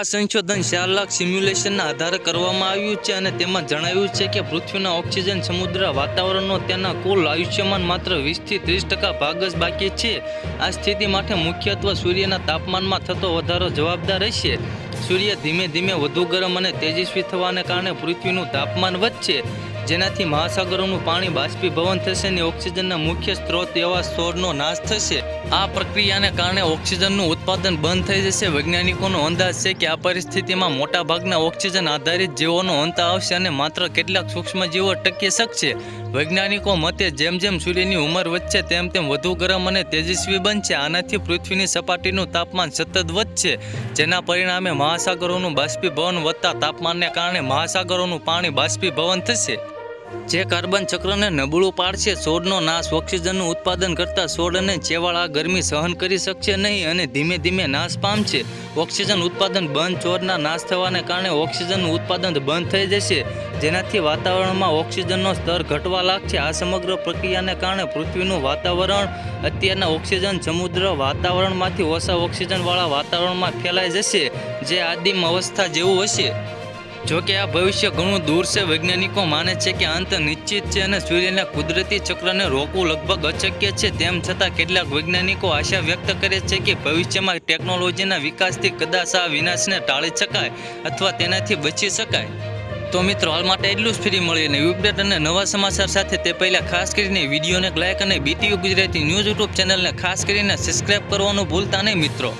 આ સંશોધન શાર્લક સિમ્યુલેશનના આધારે કરવામાં આવ્યું છે અને તેમાં જણાવ્યું છે કે પૃથ્વીના ઓક્સિજન સમુદ્ર વાતાવરણનો તેના કુલ આયુષ્યમાન માત્ર વીસથી ત્રીસ ટકા ભાગ જ બાકી છે. આ સ્થિતિ માટે મુખ્યત્વે સૂર્યના તાપમાનમાં થતો વધારો જવાબદાર રહેશે. સૂર્ય ધીમે ધીમે વધુ ગરમ અને તેજસ્વી થવાને કારણે પૃથ્વીનું તાપમાન વધશે. જેનાથી મહાસાગરોનું પાણી બાષ્પીભવન થશે અને ઓક્સિજનના મુખ્ય સ્ત્રોત એવા સ્તોરનો નાશ થશે. આ પ્રક્રિયાને કારણે ઓક્સિજનનું ઉત્પાદન બંધ થઈ જશે. વૈજ્ઞાનિકોનો અંદાજ છે કે આ પરિસ્થિતિમાં મોટાભાગના ઓક્સિજન આધારિત જીવોનો અંત આવશે અને માત્ર કેટલાક સૂક્ષ્મજીવો ટકી શકશે. વૈજ્ઞાનિકો મતે જેમ જેમ સૂર્યની ઉંમર વધશે, તેમ તેમ વધુ ગરમ અને તેજસ્વી બનશે. આનાથી પૃથ્વીની સપાટીનું તાપમાન સતત વધશે, જેના પરિણામે મહાસાગરોનું બાષ્પીભવન વધતા તાપમાનને કારણે મહાસાગરોનું પાણી બાષ્પીભવન થશે. જે કાર્બન ચક્રને નબળું પાડશે છોડનો નાશ ઓક્સિજનનું ઉત્પાદન કરતા છોડ અને ચેવાળ આ ગરમી સહન કરી શકશે નહીં અને ધીમે ધીમે નાશ પામશે. ઓક્સિજન ઉત્પાદન બંધ છોડના નાશ થવાને કારણે ઓક્સિજનનું ઉત્પાદન બંધ થઈ જશે. જેનાથી વાતાવરણમાં ઓક્સિજનનો સ્તર ઘટવા લાગશે. આ સમગ્ર પ્રક્રિયાને કારણે પૃથ્વીનું વાતાવરણ, અત્યારના ઓક્સિજન સમુદ્ર વાતાવરણમાંથી ઓછા ઓક્સિજનવાળા વાતાવરણમાં ફેલાઈ જશે, જે આદિમ અવસ્થા જેવું હશે. જો કે આ ભવિષ્ય ઘણું દૂર છે. વૈજ્ઞાનિકો માને છે કે અંત નિશ્ચિત છે અને સૂર્યના કુદરતી ચક્રને રોકવું લગભગ અશક્ય છે. તેમ છતાં કેટલાક વૈજ્ઞાનિકો આશા વ્યક્ત કરે છે કે ભવિષ્યમાં ટેકનોલોજીના વિકાસથી કદાચ આ વિનાશને ટાળી શકાય અથવા તેનાથી બચી શકાય. તો મિત્રો, હાલ માટે એટલું જ. ફ્રી મળી અને અપડેટ અને નવા સમાચાર સાથે. તે પહેલાં ખાસ કરીને વિડીયોને લાઇક અને બીટીયુ ગુજરાતી ન્યૂઝ યુટ્યુબ ચેનલને ખાસ કરીને સબસ્ક્રાઇબ કરવાનું ભૂલતા નહીં મિત્રો.